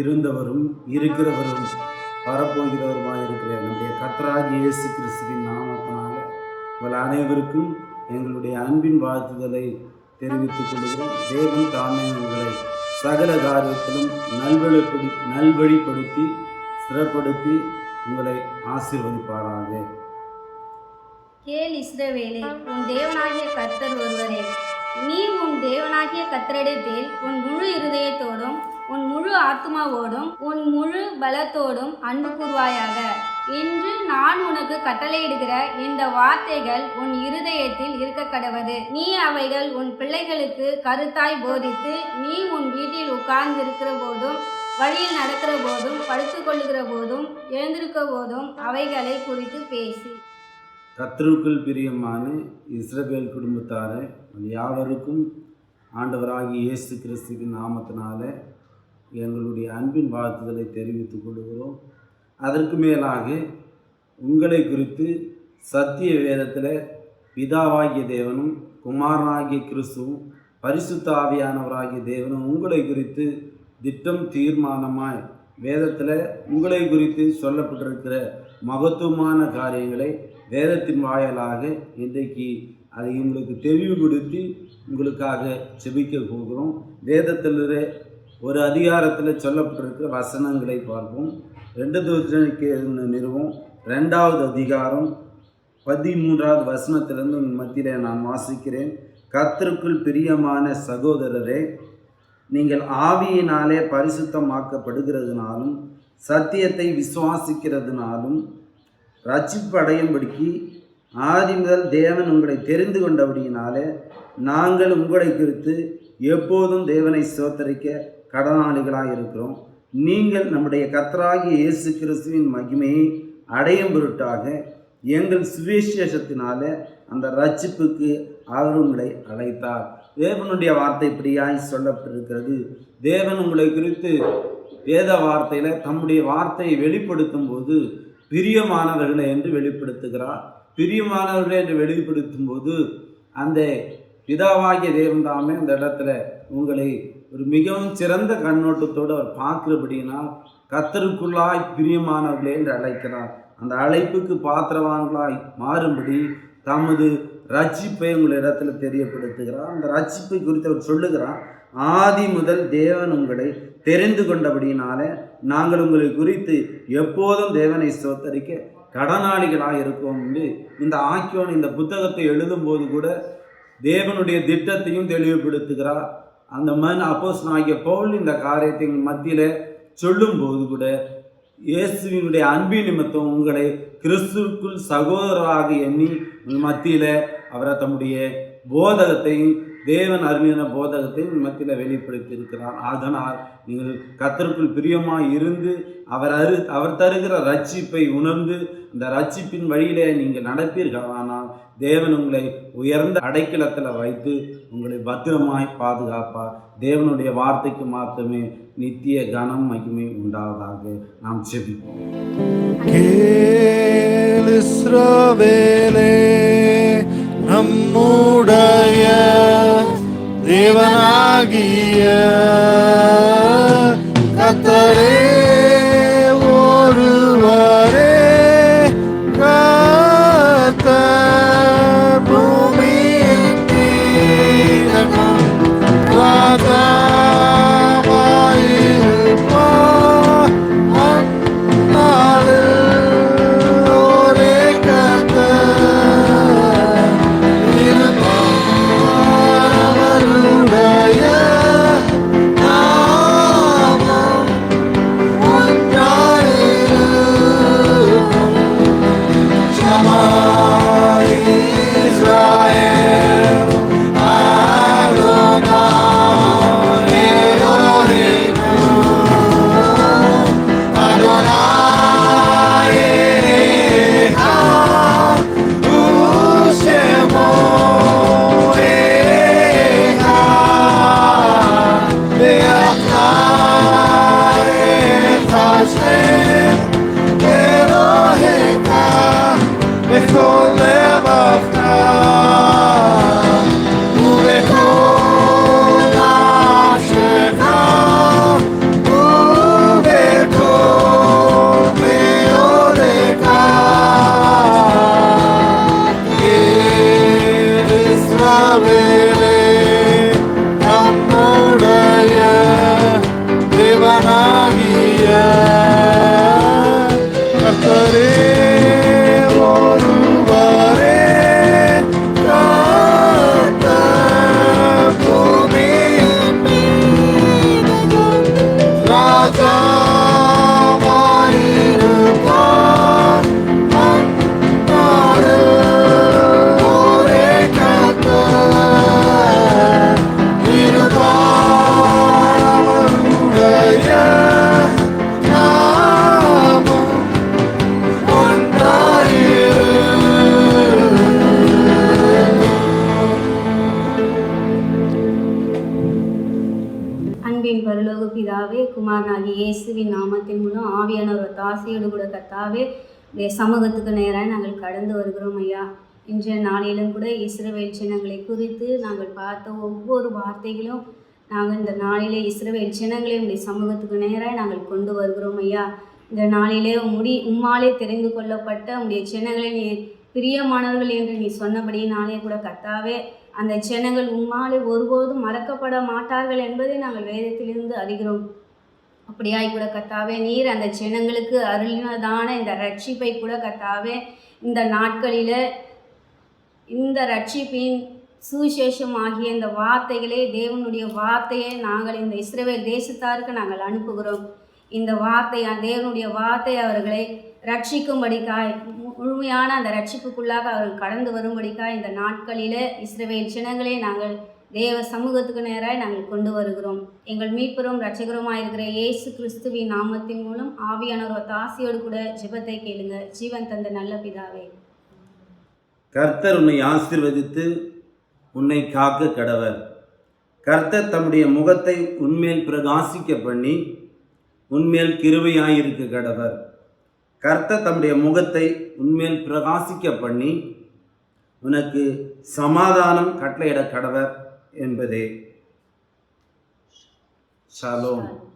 இருந்தவரும் இருக்கிறவரும் வரப்போகிறவருமாக இருக்கிற நம்முடைய கத்ராஜ் இயேசு கிறிஸ்துவின் நாமத்தினால உங்கள் அனைவருக்கும் எங்களுடைய அன்பின் வாழ்த்துதலை தெரிவித்துக் கொள்கிறோம். தேவன் தாமே உங்களை சகல காரியத்திலும் நல்வழிப்படி நல்வழிப்படுத்தி சிறப்படுத்தி உங்களை ஆசீர்வதிப்பாராக. கேள் இஸ்ரவேலே உன் தேவனாகிய கர்த்தர் ஒருவரே. நீ உன் தேவனாகிய கத்திரடத்தில் உன் முழு இருதயத்தோடும் உன் முழு ஆத்மாவோடும் உன் முழு பலத்தோடும் அன்பு கூர்வாயாக இன்று நான் உனக்கு கட்டளையிடுகிற இந்த வார்த்தைகள் உன் இருதயத்தில் இருக்க கடவது நீ அவைகள் உன் பிள்ளைகளுக்கு கருத்தாய் போதித்து நீ உன் வீட்டில் உட்கார்ந்து இருக்கிற போதும் வழியில் நடக்கிற போதும் படுத்துக்கொள்ளுகிற போதும் எழுந்திருக்க போதும் அவைகளை குறித்து பேசி. கர்த்தருக்குள் பிரியமான இஸ்ரவேல் குடும்பத்தாரே யாவருக்கும் ஆண்டவராகி இயேசு கிறிஸ்துவின் நாமத்தினால எங்களுடைய அன்பின் வாழ்த்துதலை தெரிவித்துக் கொள்கிறோம். அதற்கு மேலாக உங்களை குறித்து சத்திய வேதத்தில் பிதாவாகிய தேவனும் குமாரனாகிய கிறிஸ்துவும் பரிசுத்த ஆவியானவராகிய தேவனும் உங்களை குறித்து திட்டம் தீர்மானமாய் வேதத்தில் உங்களை குறித்து சொல்லப்பட்டிருக்கிற மகத்துவமான காரியங்களை வேதத்தின் வாயிலாக இன்றைக்கு அதை உங்களுக்கு தெளிவுபடுத்தி உங்களுக்காக செபிக்க போகிறோம். வேதத்தில் ஒரு அதிகாரத்தில் சொல்லப்பட்டிருக்கிற வசனங்களை பார்ப்போம். ரெண்டு தோற்றணிக்கு நிறுவோம். ரெண்டாவது அதிகாரம் பதிமூன்றாவது வசனத்திலிருந்து உங்கள் மத்தியில் நான் வாசிக்கிறேன். கத்திற்குள் பிரியமான சகோதரரே நீங்கள் ஆவியினாலே பரிசுத்தமாக்கப்படுகிறதுனாலும் சத்தியத்தை விசுவாசிக்கிறதுனாலும் ரட்சிப்படையும்படிக்கு ஆதி முதல் தேவன் உங்களை தெரிந்து கொண்டபடியினாலே நாங்கள் உங்களை குறித்து எப்போதும் தேவனை சோத்தரிக்க கடனாளிகளாக இருக்கிறோம். நீங்கள் நம்முடைய கத்தராகிய இயேசு கிறிஸ்துவின் மகிமையை அடையும் பொருட்டாக எங்கள் சுவிசேஷத்தினால அந்த ரட்சிப்புக்கு அவர் உங்களை அழைத்தார். தேவனுடைய வார்த்தை இப்படியாய் சொல்லப்பட்டிருக்கிறது. தேவன் உங்களை குறித்து வேத வார்த்தையில் தம்முடைய வார்த்தையை வெளிப்படுத்தும் போது பிரியமானவர்களை என்று வெளிப்படுத்துகிறார். பிரியமானவர்களை என்று வெளிப்படுத்தும் போது அந்த பிதாவாகிய தேவன் தாமே அந்த இடத்துல உங்களை ஒரு மிகவும் சிறந்த கண்ணோட்டத்தோடு அவர் பார்க்கிறபடியினால் கத்தருக்குள்ளாய் பிரியமானவர்களே என்று அழைக்கிறார். அந்த அழைப்புக்கு பாத்திரவான்களாய் மாறும்படி தமது ரட்சிப்பை உங்களிடத்துல தெரியப்படுத்துகிறார். அந்த ரட்சிப்பை குறித்து அவர் சொல்லுகிறார். ஆதி முதல் தேவன் உங்களை தெரிந்து கொண்டபடியினால நாங்கள் உங்களை குறித்து எப்போதும் தேவனை சோத்தரிக்க கடனாளிகளாக இருக்கோம் என்று இந்த ஆக்கியோன் இந்த புத்தகத்தை எழுதும்போது கூட தேவனுடைய திட்டத்தையும் தெளிவுபடுத்துகிறார். அந்த மண் அப்போஸ் ஆகிய பவுல் இந்த காரியத்தை மத்தியில் சொல்லும்போது கூட இயேசுவினுடைய அன்பின் நிமித்தம் உங்களை கிறிஸ்துவுக்குள் சகோதரராக எண்ணி மத்தியில் அவரை தம்முடைய போதகத்தையும் தேவன் அருமையான போதகத்தையும் மத்தியில் வெளிப்படுத்தியிருக்கிறார். அதனால் நீங்கள் கத்தருக்குள் பிரியமாக இருந்து அவர் அரு அவர் தருகிற ரட்சிப்பை உணர்ந்து அந்த ரட்சிப்பின் வழியிலே நீங்கள் நடப்பீர்கள். ஆனால் தேவன் உங்களை உயர்ந்த அடைக்கலத்தில் வைத்து உங்களை பத்திரமாய் பாதுகாப்பார். தேவனுடைய வார்த்தைக்கு மாத்திரமே நித்திய கனம் மகிமை உண்டாவதாக நாம் செபிப்போம் நம்முடைய தேவனாகிய கத்தரே. His. மூலம் ஆவியானவர் தாசியோடு கூட கத்தாவே உடைய சமூகத்துக்கு நேராக நாங்கள் கடந்து வருகிறோம் ஐயா. இன்றைய நாளிலும் கூட இஸ்ரவேல் சின்னங்களை குறித்து நாங்கள் பார்த்த ஒவ்வொரு வார்த்தைகளும் நாங்கள் இந்த நாளிலே இஸ்ரவேல் சின்னங்களை உடைய சமூகத்துக்கு நேராக நாங்கள் கொண்டு வருகிறோம் ஐயா. இந்த நாளிலே முடி உம்மாலே தெரிந்து கொள்ளப்பட்ட உடைய சின்னங்களை நீ பிரியமானவர்கள் என்று நீ சொன்னபடியே நாளே கூட கத்தாவே அந்த சின்னங்கள் உம்மாலே ஒருபோதும் மறக்கப்பட மாட்டார்கள் என்பதை நாங்கள் வேதத்திலிருந்து அறிகிறோம். அப்படியாய் கூட கத்தாவே நீர் அந்த ஜனங்களுக்கு அருளினதான இந்த ரட்சிப்பை கூட கத்தாவே இந்த நாட்களில் இந்த ரட்சிப்பின் சுவிசேஷம் ஆகிய இந்த வார்த்தைகளே தேவனுடைய வார்த்தையை நாங்கள் இந்த இஸ்ரேவேல் தேசத்தாருக்கு நாங்கள் அனுப்புகிறோம். இந்த வார்த்தை தேவனுடைய வார்த்தை அவர்களை ரட்சிக்கும்படிக்காய் முழுமையான அந்த ரட்சிப்புக்குள்ளாக அவர்கள் கடந்து வரும்படிக்காய் இந்த நாட்களில் இஸ்ரேவேல் ஜனங்களே நாங்கள் தேவ சமூகத்துக்கு நேராக நாங்கள் கொண்டு வருகிறோம். எங்கள் மீட்பெரும் இருக்கிற இயேசு கிறிஸ்துவின் நாமத்தின் மூலம் ஆவியானவர் தாசியோடு கூட ஜிபத்தை கேளுங்க. ஜீவன் தந்த நல்ல பிதாவே. கர்த்தர் உன்னை ஆசீர்வதித்து உன்னை காக்க கடவர். கர்த்தர் தம்முடைய முகத்தை உன்மேல் பிரகாசிக்க பண்ணி உன்மேல் கிருபையாயிருக்க கடவர். கர்த்தர் தம்முடைய முகத்தை உன்மேல் பிரகாசிக்க பண்ணி உனக்கு சமாதானம் கட்டளையிட கடவர். என்பதே. ஷாலோம்.